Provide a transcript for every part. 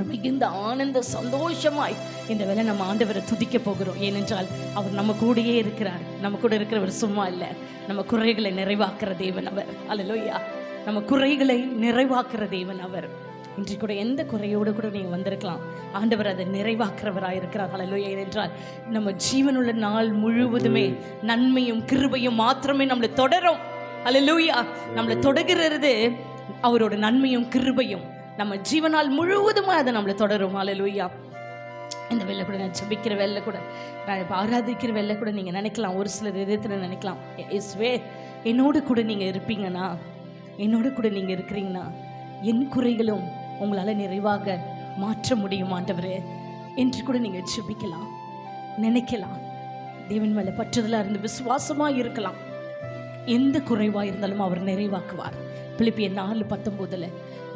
ஒரு மிகுந்த ஆனந்த சந்தோஷமாய் இந்த வேலை நம்ம ஆண்டவரை துதிக்க போகிறோம். ஏனென்றால் அவர் நம்ம கூடயே இருக்கிறார். நம்ம கூட இருக்கிறவர் சும்மா இல்லை. நம்ம குறைகளை நிறைவாக்குற தேவன் அவர். அல்லையா நம்ம குறைகளை நிறைவாக்குற தேவன் அவர். இன்று கூட எந்த குறையோடு கூட நீங்கள் வந்திருக்கலாம். ஆண்டவர் அதை நிறைவாக்குறவராக இருக்கிறார். அல்லையா ஏனென்றால் நம்ம ஜீவனுள்ள நாள் முழுவதுமே நன்மையும் கிருபையும் மாத்திரமே நம்மளை தொடரும். அல்லையா நம்மளை தொடர்கிறது. அவரோட நன்மையும் கிருபையும். நம்ம ஜீவனால் முழுவதுமாக அதை நம்மளை தொடரும். அல்லையா இந்த வெள்ளை கூட நான் ஜபிக்கிற வெள்ளை கூட நான் இப்போ ஆராதிக்கிற வெள்ளை கூட நீங்கள் நினைக்கலாம். ஒரு சிலர் விதத்தில் நினைக்கலாம். இஸ்வே என்னோடு கூட நீங்கள் இருப்பீங்கன்னா என்னோட கூட நீங்கள் இருக்கிறீங்கன்னா என் குறைகளும் உங்களால் நிறைவாக மாற்ற முடியும் ஆண்டவரே. என்று கூட நீங்கள் ஜபிக்கலாம் நினைக்கலாம். தேவன் மேலே பற்றுதலாக இருந்து விசுவாசமாக இருக்கலாம். எந்த குறைவாக இருந்தாலும் அவர் நிறைவாக்குவார். பிலிப்பிய நாலு பத்தொன்பதுல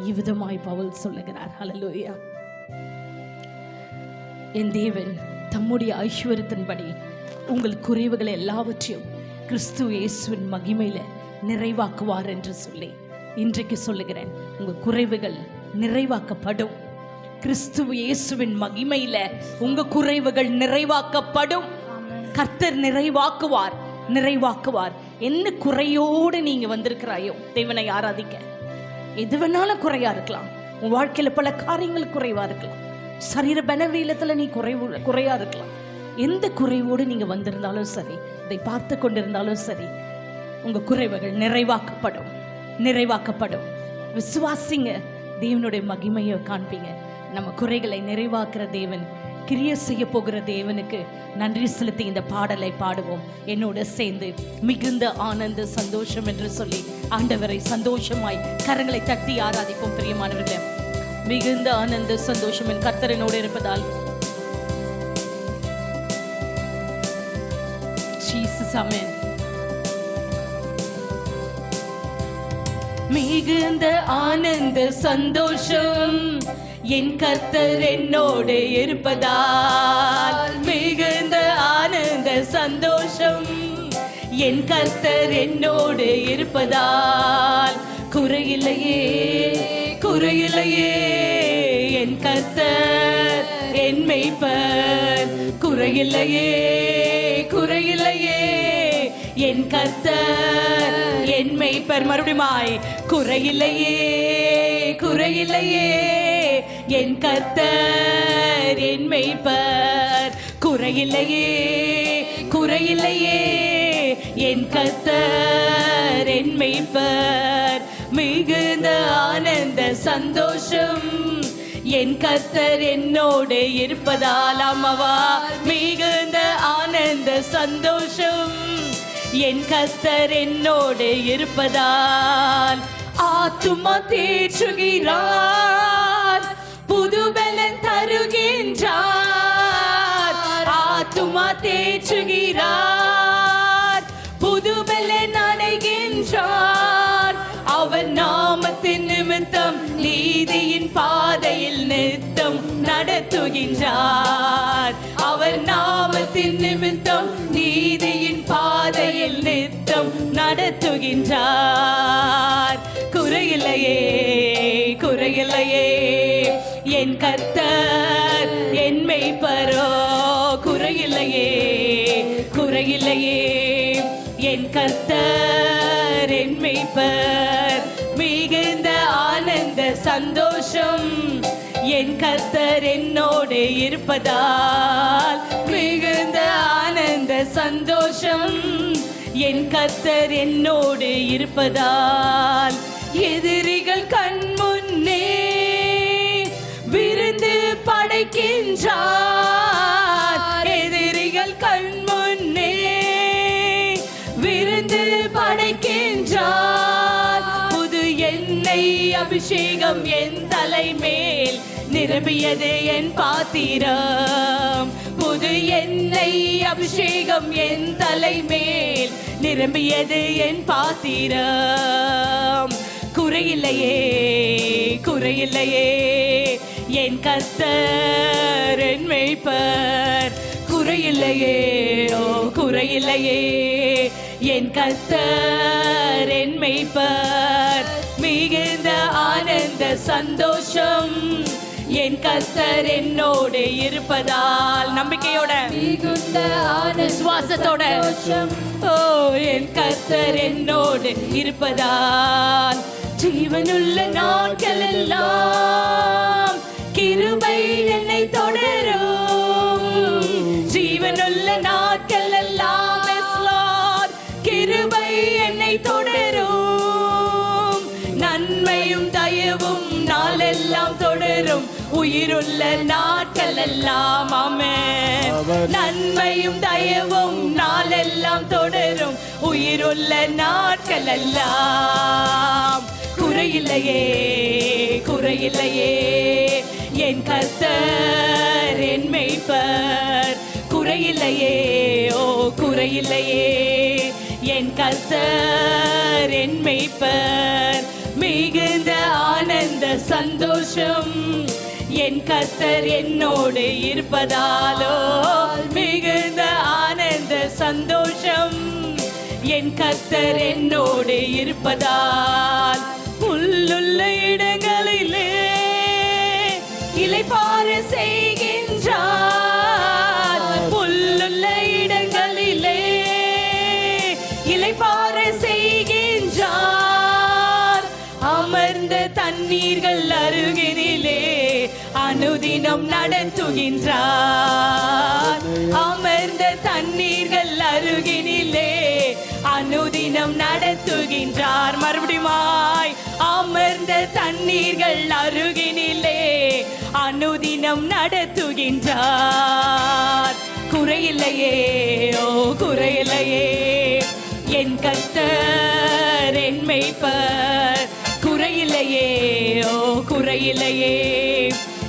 இவ்விதமாய் பவுல் சொல்லுகிறார். ஹலலோயா என் தேவன் தம்முடைய ஐஸ்வர்யத்தின்படி உங்கள் குறைவுகளை எல்லாவற்றையும் கிறிஸ்து இயேசுவின் மகிமையில நிறைவாக்குவார் என்று சொல்லி இன்றைக்கு சொல்லுகிறேன். உங்கள் குறைவுகள் நிறைவாக்கப்படும். கிறிஸ்து இயேசுவின் மகிமையில உங்க குறைவுகள் நிறைவாக்கப்படும். கர்த்தர் நிறைவாக்குவார் நிறைவாக்குவார். என்ன குறையோடு நீங்க வந்திருக்கிறாயோ தேவனை ஆராதிக்க. எது வேணாலும் குறையா இருக்கலாம். உன் வாழ்க்கையில பல காரியங்கள் குறைவா இருக்கலாம். சரீர பலவீனத்துல நீ குறைவு குறையா இருக்கலாம். எந்த குறைவோடு நீங்க வந்திருந்தாலும் சரி இதை பார்த்து கொண்டிருந்தாலும் சரி உங்க குறைவுகள் நிறைவாக்கப்படும். நிறைவாக்கப்படும். விசுவாசிங்க தேவனுடைய மகிமையை காண்பீங்க. நம்ம குறைகளை நிறைவாக்குற தேவன் கிரிய செய்ய போகிற தேவனுக்கு நன்றி செலுத்தி இந்த பாடலை பாடுவோம். என்னோட சேர்ந்து மிகுந்த ஆனந்த சந்தோஷம் என்று சொல்லி ஆண்டவரை சந்தோஷமாய் கரங்களை தட்டி ஆராதிப்போம் பிரியமானவர்களே. மிகுந்த ஆனந்த சந்தோஷம் என் கர்த்தரனோடு இருப்பதால். மிகுந்த ஆனந்த சந்தோஷம் என் கர்த்தர் என்னோடு இருப்பதால் மிகுந்த ஆனந்த சந்தோஷம். என் கர்த்தர் என்னோடு இருப்பதால் குறையில்லையே குறையிலையே என் கர்த்தர் என் மெய்ப்பர் குறையில்லையே குறையில்லையே. என் கர்த்தர் என் மெய்ப்பர் மறுபடியுமாய் குறையில்லையே குறையில்லையே. என் கத்தர் என் மெய்ப்பர். குறையில்லையே குறையில்லையே. என் கத்தர் என் மெய்ப்பர். மிகுந்த ஆனந்த சந்தோஷம் என் கத்தர் என்னோடு இருப்பதால் அம்மாவா மிகுந்த ஆனந்த சந்தோஷம் என் கத்தர் என்னோடு இருப்பதால் ஆத்துமா தேற்றுகிறார். தருகின்றார் ஆத்துமா தேற்றுகிறார். புதுபலன் நனைகின்றார். அவர் நாமத்தின் நிமித்தம் நீதியின் பாதையில் நித்தம் நடத்துகின்றார். அவர் நாமத்தின் நிமித்தம் நீதியின் பாதையில் நித்தம் நடத்துகின்றார். குறையில்லையே குறையில்லையே என் கர்த்தர். இல்லையே என் கர்த்தர் என் மெய்ப்பர் மிகுந்த ஆனந்த சந்தோஷம் என் கர்த்தர் என்னோடு இருப்பதால் மிகுந்த ஆனந்த சந்தோஷம் என் கர்த்தர் என்னோடு இருப்பதால் எதிரிகள் கண் முன்னே விருந்து படைக்கின்றார். அபிஷேகம் என் தலை மேல் நிரம்பியது என் பாத்திரம். புது எண்ணெய் அபிஷேகம் என் தலை மேல் நிரம்பியது என் பாத்திரம். குறையில்லையே குறையில்லையே. என் கத்தர் என் மெய்ப்பர். குறையில்லையே ஓ குறையில்லையே. என் கத்தர் என் மெய்ப்பர். மிகுந்த ஆனந்த சந்தோஷம். என் கர்த்தர் என்னோடு இருப்பதால் நம்பிக்கையோட மிகுந்த விசுவாசத்தோட. ஓ என் கர்த்தர் என்னோடு இருப்பதால் ஜீவனுள்ள நாட்கள் எல்லாம் உயிருள்ள நாட்கள் எல்லாம் நன்மையும் தயவும் நாளெல்லாம் தொடரும். உயிருள்ள நாட்கள் எல்லாம். குறையில்லையே குறையில்லையே. என் கர்த்தர் என் மெய்ப்பர். குறையில்லையே ஓ குறையில்லையே. என் கர்த்தர் என் மெய்ப்பர். மிகுந்த ஆனந்த சந்தோஷம். என் கத்தர் என்னோடு இருப்பதாலோ மிகுந்த ஆனந்த சந்தோஷம். என் கத்தர் என்னோடு இருப்பதால் புல்லுள்ள இடங்களிலே இலைப்பாறு செய்கின்றார். புல்லுள்ள இடங்களிலே இலைப்பாறு செய்கின்றார். அமர்ந்த தண்ணீர்கள் அருகினிலே அனுதினம் நடத்துகின்றார். அமர்ந்த தண்ணீர்கள் அருகினிலே அனுதினம் நடத்துகின்றார். மறுபடியுமாய் அமர்ந்த தண்ணீர்கள் அருகினிலே அனுதினம் நடத்துகின்றார். குறையில்லையே ஓ குறையில்லையே என் கத்தர் என் மெய்ப்பர். குறையில்லையே ஓ குறையில்லையே.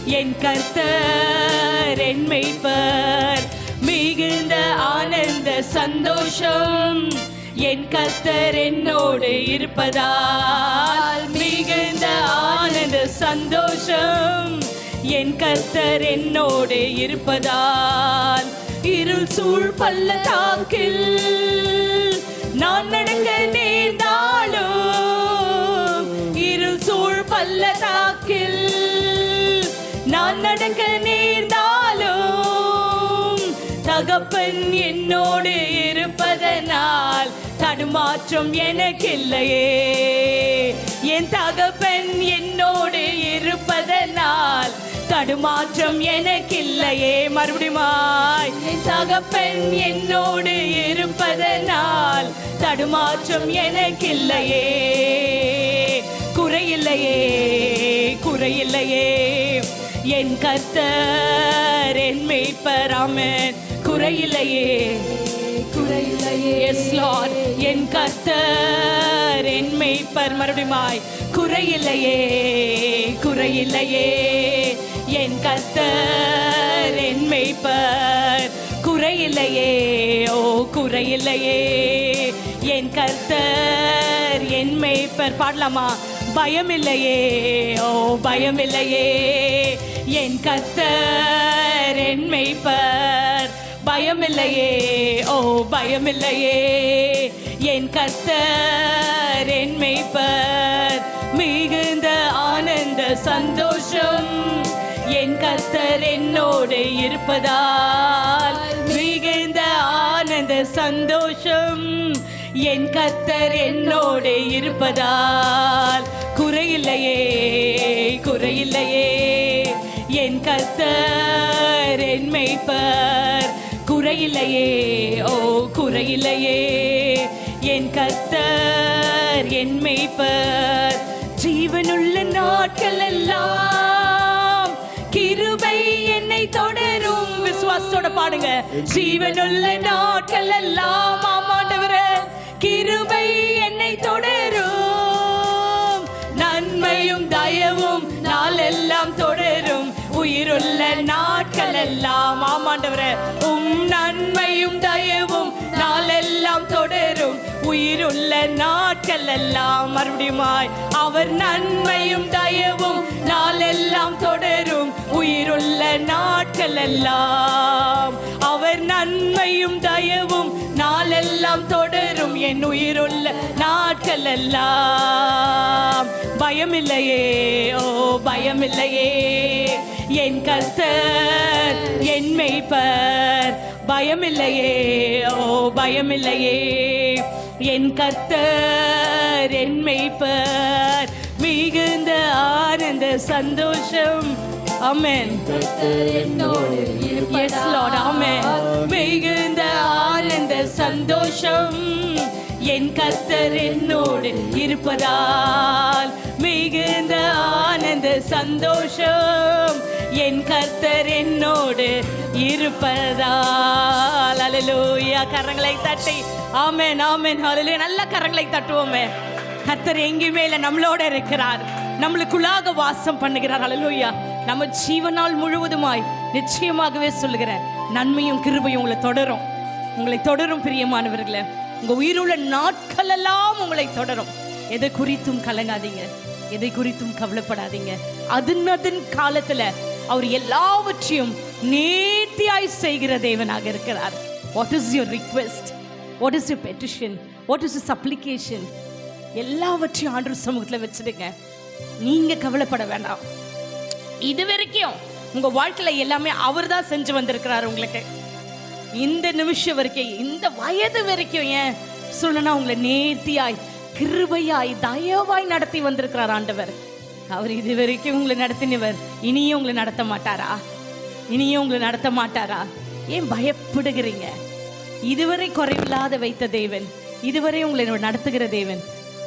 என் கர்த்தர் என் மெய்ப்பர். மிகுந்த ஆனந்த சந்தோஷம் என் கர்த்தர் என்னோடு இருப்பதால். மிகுந்த ஆனந்த சந்தோஷம் என் கர்த்தர் என்னோடு இருப்பதால். இருள் சூழ் பள்ளத்தாக்கில் நான் நடக்க நேர்ந்தாலும் நான் நடக்க நேர்ந்தாலும் தகப்பன் என்னோடு இருப்பதனால் தடுமாற்றம் எனக்கில்லையே. என் தகப்பன் என்னோடு இருப்பதனால் தடுமாற்றம் எனக்கில்லையே. மறுபடியுமாய் என் தகப்பன் என்னோடு இருப்பதனால் தடுமாற்றம் எனக்கில்லையே. குறையில்லையே குறையில்லையே. என் கர்த்தர் என் மேய்ப்பராமன் குறையில்லையே. குறையில்லையே. எஸ் லார்ட் என் கர்த்தர் என் மேய்ப்பர் மறுபடியுமாய் குறையில்லையே. குறையில்லையே. என் கர்த்தர் என் மேய்ப்பர் குறையில்லையே. ஓ குறையில்லையே. என் கர்த்தர் என் மேய்ப்பர் பாடலாமா? பயமில்லையே. ஓ பயமில்லையே. என் கத்தர் என் மெய்ப்பர். பயமில்லையே ஓ பயமில்லையே. என் கத்தர் என் மெய்ப்பர். மிகுந்த ஆனந்த சந்தோஷம் என் கத்தர் என்னோடு இருப்பதால். மிகுந்த ஆனந்த சந்தோஷம் என் கத்தர் என்னோடு இருப்பதால். குறையில்லையே குறையில்லையே. என் கர்த்தர் என் மேய்ப்பர். குறையில்லையே ஓ குறையில்லையே. என் கர்த்தர் என் மேய்ப்பர். ஜீவனுள்ள நாட்கள் எல்லாம் கிருபை என்னை தொடரும். விசுவாசத்தோட பாடுங்க. ஜீவனுள்ள நாட்கள் எல்லாம் ஆண்டவரே உம் நன்மையும் தயவும் நாளெல்லாம் தொடரும். உயிருள்ள நாட்கள் எல்லாம் மறுபடியுமாய் அவர் நன்மையும் தயவும் நாளெல்லாம் தொடரும். உயிருள்ள நாட்கள் எல்லாம் அவர் நன்மையும் தயவும் நாளெல்லாம் தொடரும். என் உயிருள்ள நாட்கள் எல்லாம் பயமில்லையே ஓ பயமில்லையே. என் கர்த்தர் என் மெய்ப்பர். பயமில்லையே ஓ பயமில்லையே. என் கர்த்தர் என் மெய்ப்பர். மிகுந்த ஆனந்த சந்தோஷம். அமேன் எஸ் லார்ட் ஆமென் மிகுந்த ஆனந்த சந்தோஷம். என் கர்த்தர் என்னோடு இருப்பதால் மிகுந்த ஆனந்த சந்தோஷம். என் கர்த்தர் என்னோடு இருப்பதால் அலலூயா கரங்களை தட்டி ஆமேன் ஆமேன் ஹalleluya நல்ல கரங்களை தட்டுவோமே. கர்த்தர் எங்கேயுமே இல்லை நம்மளோட இருக்கிறார். நம்மளுக்குள்ளாக வாசம் பண்ணுகிறார் அலலூயா நம்ம ஜீவனால் முழுவதுமாய் நிச்சயமாகவே சொல்லுகிறேன் நன்மையும் கிருபையும் உங்களை தொடரும். உங்களை தொடரும் பிரியமானவர்களே. உங்க உயிருள்ள நாட்கள் எல்லாம் உங்களை தொடரும். எதை குறித்தும் கலங்காதீங்க. எதை குறித்தும் கவலைப்படாதீங்க. அதன் அதன் காலத்துல அவர் எல்லாவற்றையும் நேர்த்தியாய் செய்கிற தேவனாக இருக்கிறார். What is your request what is your petition what is your application எல்லாவற்றையும் ஆண்டு சமூகத்தில் வச்சிடுங்க. நீங்க கவலைப்பட வேண்டாம். இது வரைக்கும் உங்க வாழ்க்கையில எல்லாமே அவர் தான் செஞ்சு வந்திருக்கிறார் உங்களுக்கு. இந்த நிமிஷம் வரைக்கும் இந்த வயது வரைக்கும் ஏன் சொல்லணும்னா உங்களை நேர்த்தியாய் கிருபையாய் தயவாய் நடத்தி வந்திருக்கிறார் ஆண்டவர். அவர் இது வரைக்கும் உங்களை நடத்தினவர் இனியும் உங்களை நடத்த மாட்டாரா? இனியும் உங்களை நடத்த மாட்டாரா? ஏன் பயப்படுகிறீங்க? இதுவரை குறைவில்லாத வைத்த தேவன் இதுவரை உங்களை நடத்துகிற தேவன்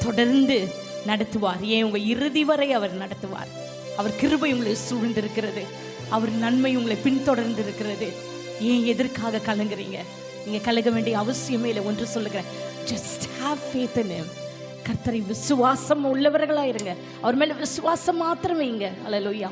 தொடர்ந்து நடத்துவார். ஏன் உங்க இறுதி வரை அவர் நடத்துவார். அவர் கிருபை உங்களை சூழ்ந்திருக்கிறது. அவர் நன்மை உங்களை பின்தொடர்ந்து இருக்கிறது ஏன் எதற்காக கலங்குறீங்க? நீங்க கலங்க வேண்டிய அவசியமே இல்லை. ஒன்று சொல்லுகிறேன். ஜஸ்ட் ஹாவ் ஃபேத் இன் கர்த்தரை விசுவாசம் உள்ளவர்களாக இருங்க அவர் மேல விசுவாசம் மாத்திரம் வைங்க அலலோயா